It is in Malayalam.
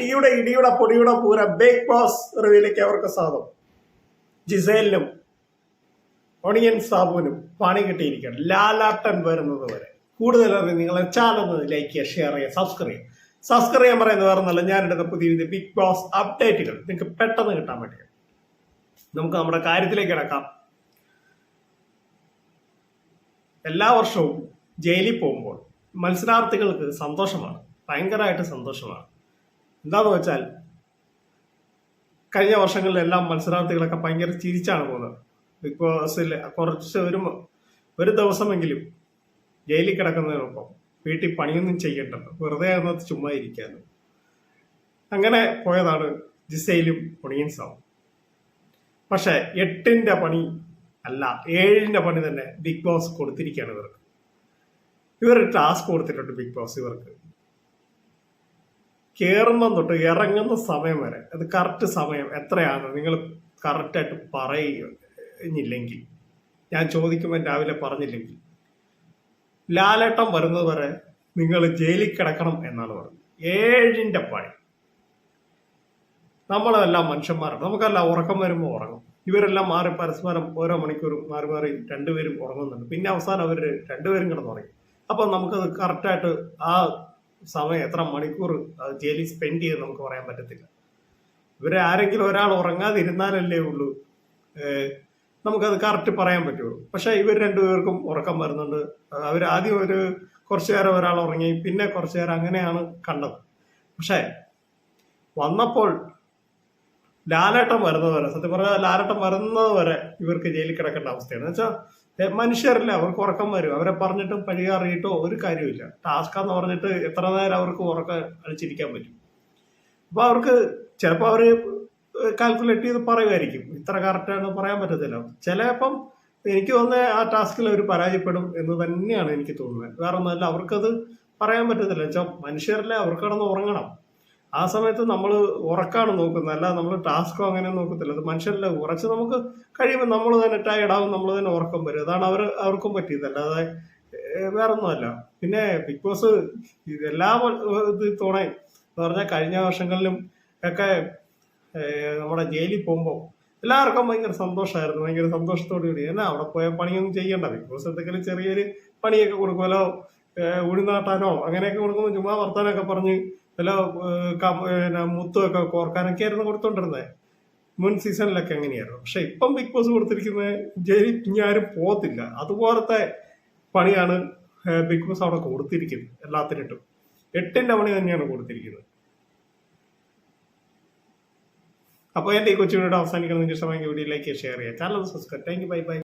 ഇടിയുടെ ഇടിയുടെ പൊടിയുടെ പൂര ബിഗ് ബോസ് റിവ്യൂലേക്ക് അവർക്ക് സ്വാഗതം. ജിസേലിനും ഒണിയൻ സാബുവിനും പണി കിട്ടിയിരിക്കണം ലാലാട്ടൻ വരുന്നത് വരെ. കൂടുതൽ അറിയാം നിങ്ങൾ ചാനൽ ലൈക്ക് ചെയ്യുക ഷെയർ ചെയ്യുക സബ്സ്ക്രൈബ് ചെയ്യുക. സബ്സ്ക്രൈബ് ചെയ്യാൻ പറയുന്നത് വേറെ ഞാനെടുത്ത പുതിയ പുതിയ ബിഗ് ബോസ് അപ്ഡേറ്റുകൾ നിങ്ങൾക്ക് പെട്ടെന്ന് കിട്ടാൻ വേണ്ടി നമുക്ക് നമ്മുടെ കാര്യത്തിലേക്ക് കിടക്കാം. എല്ലാ വർഷവും ജയിലിൽ പോകുമ്പോൾ മത്സരാർത്ഥികൾക്ക് സന്തോഷമാണ്. ഭയങ്കരമായിട്ട് സന്തോഷമാണ്. എന്താന്ന് വെച്ചാൽ കഴിഞ്ഞ വർഷങ്ങളിലെല്ലാം മത്സരാർത്ഥികളൊക്കെ ഭയങ്കര ചിരിച്ചാണ് പോകുന്നത്. ബിഗ് ബോസിൽ കുറച്ച് ഒരു ഒരു ദിവസമെങ്കിലും ജയിലിൽ കിടക്കുന്നതിനൊപ്പം വീട്ടിൽ പണിയൊന്നും ചെയ്യണ്ടല്ലോ. വെറുതെ അതിനകത്ത് ചുമ്മാ ഇരിക്കാനും അങ്ങനെ പോയതാണ് ജിസയിലും പൊണിയൻസാവും പക്ഷെ എട്ടിന്റെ പണി അല്ല ഏഴിന്റെ പണി തന്നെ ബിഗ് ബോസ് കൊടുത്തിരിക്കുകയാണ് ഇവർക്ക്. ഇവർ ടാസ്ക് കൊടുത്തിട്ടുണ്ട് ബിഗ് ബോസ് ഇവർക്ക്. കയറുന്ന തൊട്ട് ഇറങ്ങുന്ന സമയം വരെ അത് കറക്റ്റ് സമയം എത്രയാണ് നിങ്ങൾ കറക്റ്റായിട്ട് പറയുന്നില്ലെങ്കിൽ ഞാൻ ചോദിക്കുമ്പോൾ രാവിലെ പറഞ്ഞില്ലെങ്കിൽ ലാലേട്ടം വരുന്നത് വരെ നിങ്ങൾ ജയിലിൽ കിടക്കണം എന്നാണ് പറഞ്ഞത്. ഏഴിന്റെ പണി. നമ്മളെല്ലാം മനുഷ്യന്മാരാണ്. നമുക്കെല്ലാം ഉറക്കം വരുമ്പോൾ ഉറങ്ങും. ഇവരെല്ലാം മാറി പരസ്പരം ഓരോ മണിക്കൂറും മാറി മാറി രണ്ടുപേരും ഉറങ്ങുന്നുണ്ട്. പിന്നെ അവസാനം അവർ രണ്ടുപേരും കിടന്നുറങ്ങി. അപ്പം നമുക്കത് കറക്റ്റായിട്ട് ആ സമയം എത്ര മണിക്കൂർ ജയിലിൽ സ്പെൻഡ് ചെയ്ത് നമുക്ക് പറയാൻ പറ്റത്തില്ല. ഇവരെ ആരെങ്കിലും ഒരാൾ ഉറങ്ങാതിരുന്നാലല്ലേ ഉള്ളൂ. നമുക്കത് കറക്റ്റ് പറയാൻ പറ്റുള്ളൂ. പക്ഷേ ഇവർ രണ്ടുപേർക്കും ഉറക്കം വരുന്നുണ്ട്. അവർ ആദ്യം ഒരു കുറച്ചു നേരം ഒരാൾ ഉറങ്ങി പിന്നെ കുറച്ചു നേരം അങ്ങനെയാണ് കണ്ടത്. പക്ഷേ വന്നപ്പോൾ ലാലേട്ടം വരുന്നത് വരെ സത്യം പറഞ്ഞാൽ ലാലേട്ടം വരുന്നത് വരെ ഇവർക്ക് ജയിലിൽ കിടക്കേണ്ട അവസ്ഥയാണ്. എന്ന് വെച്ചാൽ മനുഷ്യരല്ല അവർക്ക് ഉറക്കം വരും. അവരെ പറഞ്ഞിട്ടും പഴികാറിയിട്ടോ ഒരു കാര്യമില്ല ടാസ്ക് എന്ന് പറഞ്ഞിട്ട് എത്ര നേരം അവർക്ക് ഉറക്കം അടിച്ചിരിക്കാൻ പറ്റും. അപ്പൊ അവർക്ക് ചിലപ്പോൾ അവർ കാൽക്കുലേറ്റ് ചെയ്ത് പറയുമായിരിക്കും. ഇത്ര കറക്റ്റാണ് പറയാൻ പറ്റത്തില്ല. ചിലപ്പം എനിക്ക് തോന്നുന്നത് ആ ടാസ്കിൽ അവർ പരാജയപ്പെടും എന്ന് തന്നെയാണ് എനിക്ക് തോന്നുന്നത്. വേറെ ഒന്നുമല്ല അവർക്കത് പറയാൻ പറ്റത്തില്ല. വെച്ചാൽ മനുഷ്യരല്ലേ അവർക്ക് കിടന്ന് ഉറങ്ങണം. ആ സമയത്ത് നമ്മൾ ഉറക്കാണ് നോക്കുന്നത്. അല്ല നമ്മൾ ടാസ്കോ അങ്ങനെ നോക്കത്തില്ല. അത് മനുഷ്യരല്ല. ഉറച്ച് നമുക്ക് കഴിയുമ്പോൾ നമ്മൾ തന്നെ ടയർഡാവും നമ്മൾ തന്നെ ഉറക്കം വരും. അതാണ് അവർ അവർക്കും പറ്റിയത്. അല്ലാതെ വേറെ ഒന്നുമല്ല പിന്നെ ബിഗ് ബോസ് ഇതെല്ലാം ഇത് തുണയും എന്ന് പറഞ്ഞാൽ കഴിഞ്ഞ വർഷങ്ങളിലും ഒക്കെ നമ്മുടെ ജയിലിൽ പോകുമ്പോൾ എല്ലാവർക്കും ഭയങ്കര സന്തോഷമായിരുന്നു ഭയങ്കര സന്തോഷത്തോടു കൂടി. എന്നാ അവിടെ പോയ പണിയൊന്നും ചെയ്യണ്ട. ബിഗ് ബോസ് എന്തെങ്കിലും ചെറിയൊരു പണിയൊക്കെ കൊടുക്കുമല്ലോ ഉഴുന്നാട്ടാനോ അങ്ങനെയൊക്കെ കൊടുക്കുമ്പോൾ ചുമ്മാ വർത്താനൊക്കെ പറഞ്ഞ് വല്ല മുത്തുമൊക്കെ കോർക്കാനൊക്കെ ആയിരുന്നു കൊടുത്തോണ്ടിരുന്നത് മുൻ സീസണിലൊക്കെ എങ്ങനെയായിരുന്നു? പക്ഷെ ഇപ്പം ബിഗ് ബോസ് കൊടുത്തിരിക്കുന്നത് ജയിലിൽ ഇനി ആരും പോകത്തില്ല. അതുപോലത്തെ പണിയാണ് ബിഗ് ബോസ് അവിടെ കൊടുത്തിരിക്കുന്നത് എല്ലാത്തിനിട്ടും. എട്ടിന്റെ പണി തന്നെയാണ് കൊടുത്തിരിക്കുന്നത്. അപ്പോൾ എന്റെ ഈ കൊച്ചു വീഡിയോ അവസാനിക്കണം. നിങ്ങൾക്ക് വീഡിയോ ലൈക്ക് ഷെയർ ചെയ്യുക. Channel subscribe. Thank you. Bye bye.